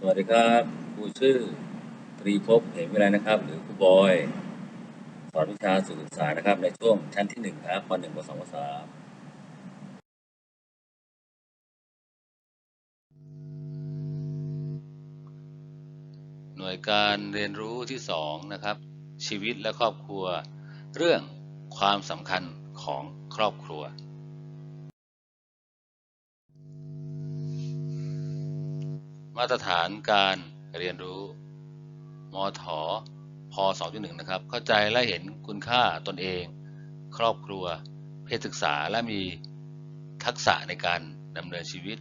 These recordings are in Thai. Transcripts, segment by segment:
สวัสดีครับครูชื่อตรีภพเหมวิไลนะครับ หรือครูบอย สอนวิชาสื่อศึกษานะครับ ในช่วงชั้นที่หนึ่งครับปหนึ่งปสองปสามหน่วยการเรียนรู้ที่สองนะครับ ชีวิตและครอบครัว เรื่องความสำคัญของครอบครัว มาตรฐานการเรียนรู้มทพ2.1นะครับ เข้าใจและเห็นคุณค่าตนเอง ครอบครัว เพศศึกษาและมีทักษะในการดำเนินชีวิต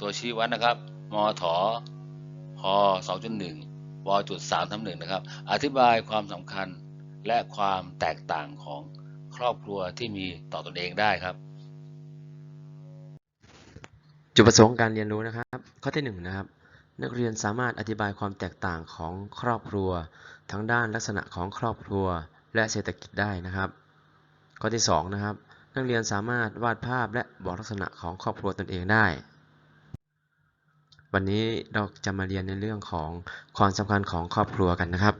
ตัวชี้วัดนะครับมทพ2.1วจุด3ทับหนึ่งนะครับ อธิบายความสำคัญและความแตกต่างของครอบครัวที่มีต่อตนเองได้ครับ จุดประสงค์การเรียนรู้นะครับ ข้อที่หนึ่งนะครับ นักเรียนสามารถอธิบายความแตกต่างของครอบครัว ทั้งด้านลักษณะของครอบครัว และเศรษฐกิจได้นะครับ ข้อที่สองนะครับ นักเรียนสามารถวาดภาพและบอกลักษณะของครอบครัวตนเองได้ วันนี้เราจะมาเรียนในเรื่องของความสำคัญของครอบครัวกันนะครับ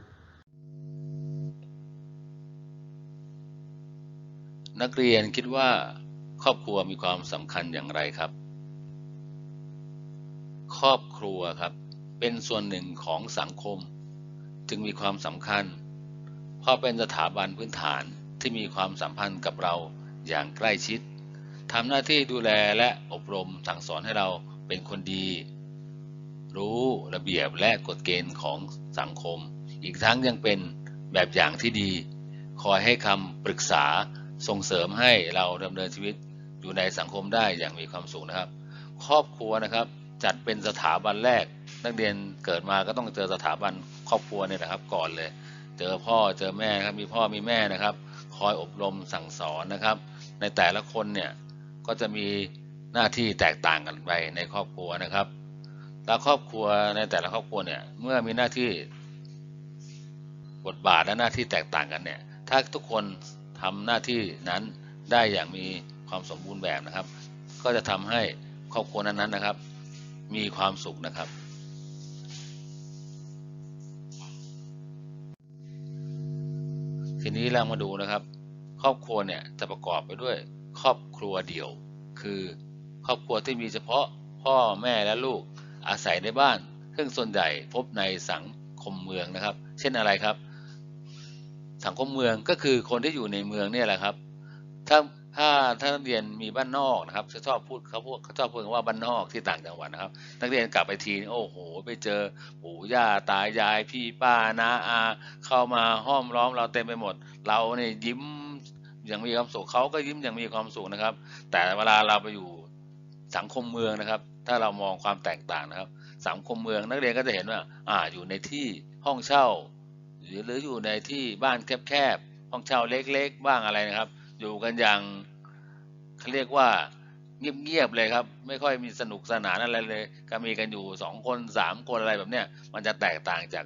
นักเรียนคิดว่าครอบครัวมีความสำคัญอย่างไรครับ ครอบครัวครับ เป็นส่วนหนึ่งของสังคม จึงมีความสำคัญ เพราะเป็นสถาบันพื้นฐานที่มีความสัมพันธ์กับเราอย่างใกล้ชิดทำหน้าที่ดูแลและอบรมสั่งสอนให้เราเป็นคนดี รู้ระเบียบและกฎเกณฑ์ของสังคม อีกทั้งยังเป็นแบบอย่างที่ดี คอยให้คำปรึกษาส่งเสริมให้เราดำเนินชีวิตอยู่ในสังคมได้อย่างมีความสุขนะครับ ครอบครัวนะครับ จัดเป็นสถาบันแรก นักเรียนเกิดมาก็ต้องเจอสถาบันครอบครัวเนี่ยนะครับก่อนเลย เจอพ่อเจอแม่ครับมีพ่อมีแม่นะครับ คอยอบรมสั่งสอนนะครับ ในแต่ละคนเนี่ยก็จะมีหน้าที่แตกต่างกันไปในครอบครัวนะครับ แล้วครอบครัวในแต่ละครอบครัวเนี่ยเมื่อมีหน้าที่บทบาทและหน้าที่แตกต่างกันเนี่ยถ้าทุกคนทำหน้าที่นั้นได้อย่างมีความสมบูรณ์แบบนะครับ ก็จะทำให้ครอบครัวนั้นๆนะครับ มีความสุขนะครับ ทีนี้เรามาดูนะครับ ครอบครัวเนี่ยจะประกอบไปด้วยครอบครัวเดี่ยว คือครอบครัวที่มีเฉพาะพ่อแม่และลูกอาศัยในบ้าน ซึ่งส่วนใหญ่พบในสังคมเมืองนะครับ เช่นอะไรครับ สังคมเมืองก็คือคนที่อยู่ในเมืองเนี่ยแหละครับ ถ้า ถ้าถ้านักเรียนมีบ้านนอกนะครับจะชอบพูดเขาพวกเขาชอบพูดว่าบ้านนอกที่ต่างจังหวัดนะครับ นักเรียนกลับไปทีโอ้โห ไปเจอปู่ย่าตายายพี่ป้าน้าอา เข้ามาห้อมล้อมเราเต็มไปหมด เราเนี่ยยิ้มอย่างมีความสุขเขาก็ยิ้มอย่างมีความสุขนะครับ แต่เวลาเราไปอยู่สังคมเมืองนะครับ ถ้าเรามองความแตกต่างนะครับ สังคมเมืองนักเรียนก็จะเห็นว่าอ่าอยู่ในที่ห้องเช่า หรือหรืออยู่ในที่บ้านแคบๆห้องเช่าเล็ก ๆ บ้างอะไรนะครับ อยู่กันอย่าง เขาเรียกว่าเงียบๆเลยครับ ไม่ค่อยมีสนุกสนานอะไรเลย ก็มีกันอยู่สองคนสามคนอะไรแบบเนี้ยมันจะแตกต่างจาก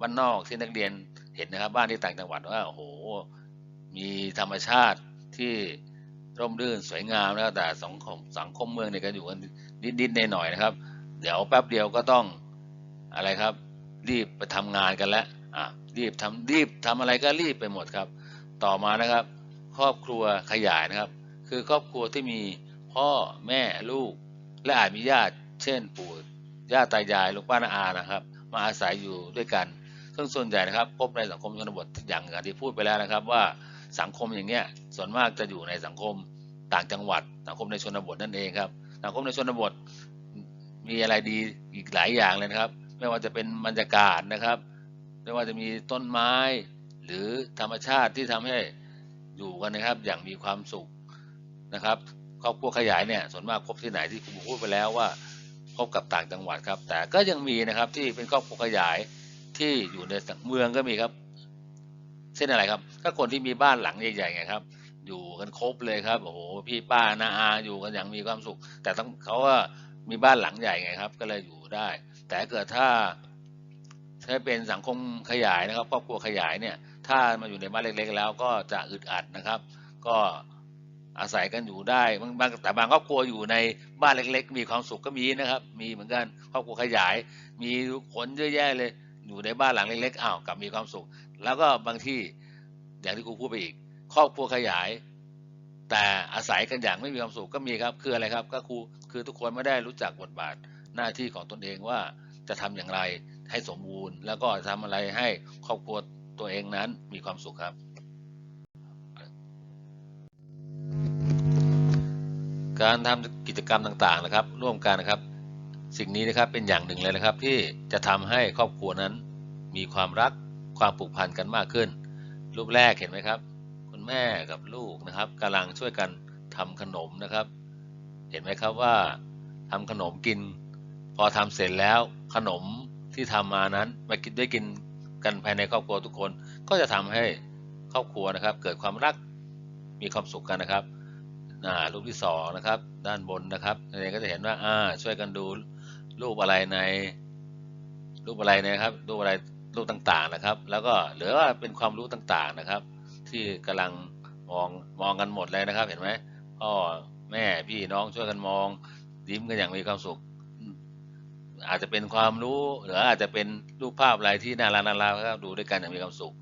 บ้านนอกที่นักเรียนเห็นนะครับ บ้านที่ต่างจังหวัดว่าโอ้โหมีธรรมชาติที่ร่มรื่นสวยงามนะครับแต่สังคมสังคมเมืองเนี่ยก็อยู่กันนิดๆหน่อยๆนะครับ เดี๋ยวแป๊บเดียวก็ต้องอะไรครับ รีบไปทำงานกันแล้วอะรีบทำรีบทำอะไรก็รีบไปหมดครับ ต่อมานะครับ ครอบครัวขยายนะครับ คือครอบครัวที่มีพ่อแม่ลูก และอาจมีญาติ เช่น ปู่ย่าตายายลุงป้าน้าอานะครับ มาอาศัยอยู่ด้วยกัน ซึ่งส่วนใหญ่นะครับพบในสังคมชนบทอย่างที่พูดไปแล้วนะครับ ว่าสังคมอย่างเงี้ยส่วนมากจะอยู่ในสังคมต่างจังหวัด สังคมในชนบทนั่นเองครับสังคมในชนบทมีอะไรดีอีกหลายอย่างเลยนะครับ ไม่ว่าจะเป็นบรรยากาศนะครับ ไม่ว่าจะมีต้นไม้ หรือธรรมชาติที่ทำให้อยู่กันนะครับ อย่างมีความสุข นะครับครอบครัวขยายเนี่ยส่วนมากพบที่ไหนที่ครูพูดไปแล้วว่าพบกับต่างจังหวัดครับ แต่ก็ยังมีนะครับที่เป็นครอบครัวขยายที่อยู่ในเมืองก็มีครับ เช่นอะไรครับ ก็คนที่มีบ้านหลังใหญ่ๆไงครับ อยู่กันครบเลยครับโอ้โหพี่ป้านาอาอยู่กันอย่างมีความสุข แต่ต้องเขาว่ามีบ้านหลังใหญ่ไงครับ ก็เลยอยู่ได้ แต่เกิดถ้าถ้าเป็นสังคมขยายนะครับครอบครัวขยายเนี่ย ถ้ามาอยู่ในบ้านเล็กๆ แล้วก็จะอึดอัดนะครับ ก็ อาศัยกันอยู่ได้บางบางแต่บางครอบครัวอยู่ในบ้านเล็ก ๆ มีความสุขก็มีนะครับ มีเหมือนกันครอบครัวขยาย มีคนเยอะแยะเลย อยู่ในบ้านหลังเล็กๆอ้าวกลับมีความสุข แล้วก็บางที่อย่างที่ครูพูดไปอีก ครอบครัวขยาย แต่อาศัยกันอย่างไม่มีความสุขก็มีครับคืออะไรครับ ก็ครูคือทุกคนไม่ได้รู้จักบทบาทหน้าที่ของตนเองว่าจะทำอย่างไรให้สมบูรณ์ แล้วก็ทำอะไรให้ครอบครัวตัวเองนั้นมีความสุขครับ การทำกิจกรรมต่างๆนะครับ ร่วมกันนะครับ สิ่งนี้นะครับเป็นอย่างหนึ่งเลยนะครับ ที่จะทำให้ครอบครัวนั้น มีความรักความผูกพันกันมากขึ้น รูปแรกเห็นไหมครับ คุณแม่กับลูกนะครับกำลังช่วยกันทำขนมนะครับ เห็นไหมครับว่าทำขนมกิน พอทำเสร็จแล้วขนมที่ทำมานั้นมากินได้กินกันภายในครอบครัวทุกคน ก็จะทำให้ครอบครัวนะครับ เกิดความรักมีความสุขกันนะครับ อ่ารูปที่สองนะครับ ด้านบนนะครับนี่ก็จะเห็นว่าอ่าช่วยกันดูรูปอะไรใน รูปอะไรนะครับรูปอะไรรูปต่างๆนะครับ แล้วก็หรือว่าเป็นความรู้ต่างๆนะครับ ที่กำลังมองมองกันหมดเลยนะครับ เห็นไหมพ่อแม่พี่น้องช่วยกันมองยิ้มกันอย่างมีความสุข อาจจะเป็นความรู้หรืออาจจะเป็นรูปภาพอะไรที่น่ารักน่ารักครับดูด้วยกันอย่างมีความสุข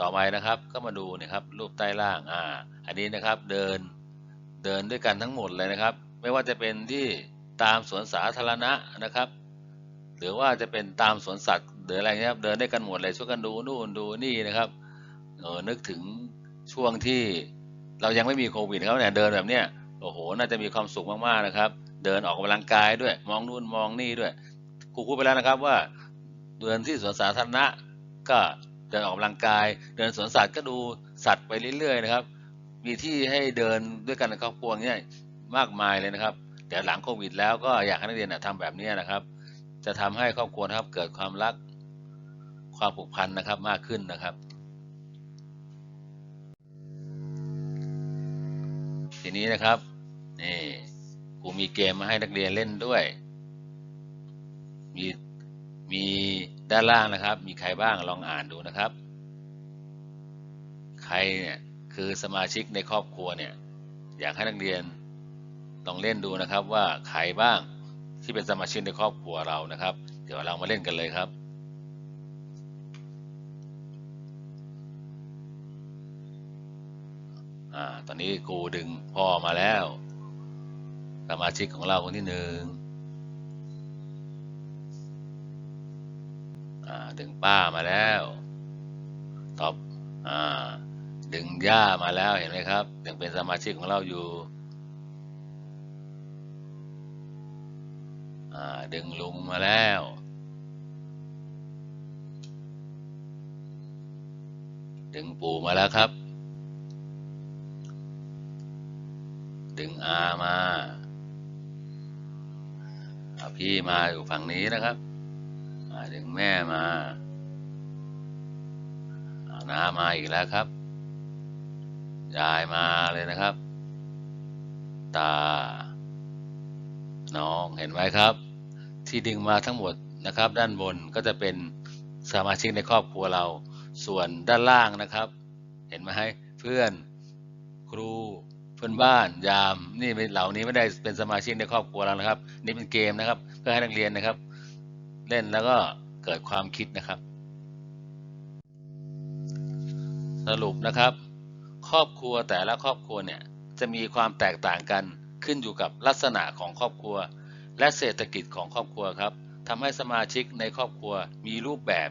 ต่อไปนะครับ ก็มาดูนะครับ รูปใต้ล่างอ่า อันนี้นะครับเดิน เดินด้วยกันทั้งหมดเลยนะครับ ไม่ว่าจะเป็นที่ตามสวนสาธารณะนะครับ หรือว่าจะเป็นตามสวนสัตว์หรืออะไรเงี้ยครับเดินด้วยกันหมดเลยช่วยกันดูนู่นดูนี่นะครับเออนึกถึงช่วงที่เรายังไม่มีโควิดครับเนี่ยเดินแบบเนี้ยโอ้โหน่าจะมีความสุขมากๆนะครับ เดินออกกำลังกายด้วยมองนู่นมองนี่ด้วยครูพูดไปแล้วนะครับว่าเดินที่สวนสาธารณะก็เดินออกกำลังกาย เดินสวนสัตว์ก็ดูสัตว์ไปเรื่อยๆนะครับ มีที่ให้เดินด้วยกันในครอบครัวเนี่ยมากมายเลยนะครับเดี๋ยวหลังโควิดแล้วก็อยากให้นักเรียนนะทำแบบนี้นะครับ จะทำให้ครอบครัวนะครับเกิดความรักความผูกพันนะครับมากขึ้นนะครับ ทีนี้นะครับนี่ครูมีเกมมาให้นักเรียนเล่นด้วย มีมีด้านล่างนะครับ มีใครบ้างลองอ่านดูนะครับ ใครเนี่ย คือสมาชิกในครอบครัวเนี่ยอยากให้นักเรียนลองเล่นดูนะครับว่าใครบ้างที่เป็นสมาชิกในครอบครัวเรานะครับ เดี๋ยวเรามาเล่นกันเลยครับอตอนนี้ครูดึงพ่อมาแล้ว สมาชิกของเราคนที่หนึ่งดึงป้ามาแล้วตอบอ่า ดึงย่ามาแล้วเห็นไหมครับยังเป็นสมาชิกของเราอยู่ดึงลุงมาแล้ว ดึงปู่มาแล้วครับ ดึงอามาเอาพี่มาอยู่ฝั่งนี้นะครับดึงแม่มาอาน้ามาอีกแล้วครับ ยายมาเลยนะครับ ตา น้องเห็นไหมครับ ที่ดึงมาทั้งหมดนะครับ ด้านบนก็จะเป็นสมาชิกในครอบครัวเรา ส่วนด้านล่างนะครับ เห็นไหมเพื่อนครูเพื่อนบ้านยามนี่เป็นเหล่านี้ไม่ได้เป็นสมาชิกในครอบครัวเรานะครับ นี่เป็นเกมนะครับ เพื่อให้นักเรียนนะครับ เล่นแล้วก็เกิดความคิดนะครับ สรุปนะครับ ครอบครัวแต่ละครอบครัวเนี่ยจะมีความแตกต่างกันขึ้นอยู่กับลักษณะของครอบครัว และเศรษฐกิจของครอบครัวครับทำให้สมาชิกในครอบครัวมีรูปแบบ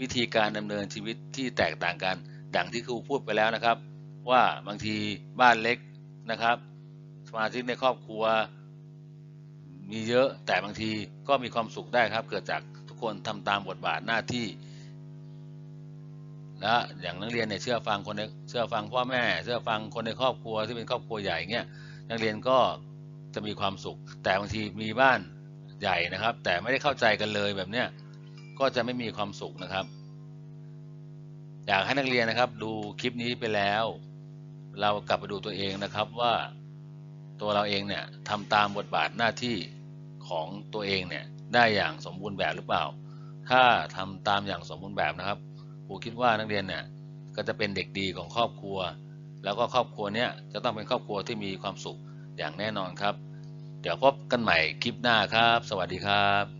วิธีการดำเนินชีวิตที่แตกต่างกัน ดังที่ครูพูดไปแล้วนะครับ ว่าบางทีบ้านเล็กนะครับ สมาชิกในครอบครัว มีเยอะแต่บางทีก็มีความสุขได้ครับ เกิดจากทุกคนทำตามบทบาทหน้าที่ และอย่างนักเรียนเนี่ยเชื่อฟังคนในเชื่อฟังพ่อแม่ เชื่อฟังคนในครอบครัวที่เป็นครอบครัวใหญ่เงี้ยนักเรียนก็จะมีความสุข แต่บางทีมีบ้านใหญ่นะครับ แต่ไม่ได้เข้าใจกันเลยแบบเนี้ยก็จะไม่มีความสุขนะครับ อยากให้นักเรียนนะครับ ดูคลิปนี้ไปแล้ว เรากลับไปดูตัวเองนะครับว่าตัวเราเองเนี่ยทำตามบทบาทหน้าที่ของตัวเองเนี่ยได้อย่างสมบูรณ์แบบหรือเปล่า ถ้าทำตามอย่างสมบูรณ์แบบนะครับ ครูคิดว่านักเรียนเนี่ยก็จะเป็นเด็กดีของครอบครัว แล้วก็ครอบครัวเนี้ยจะต้องเป็นครอบครัวที่มีความสุขอย่างแน่นอนครับ เดี๋ยวพบกันใหม่คลิปหน้าครับ สวัสดีครับ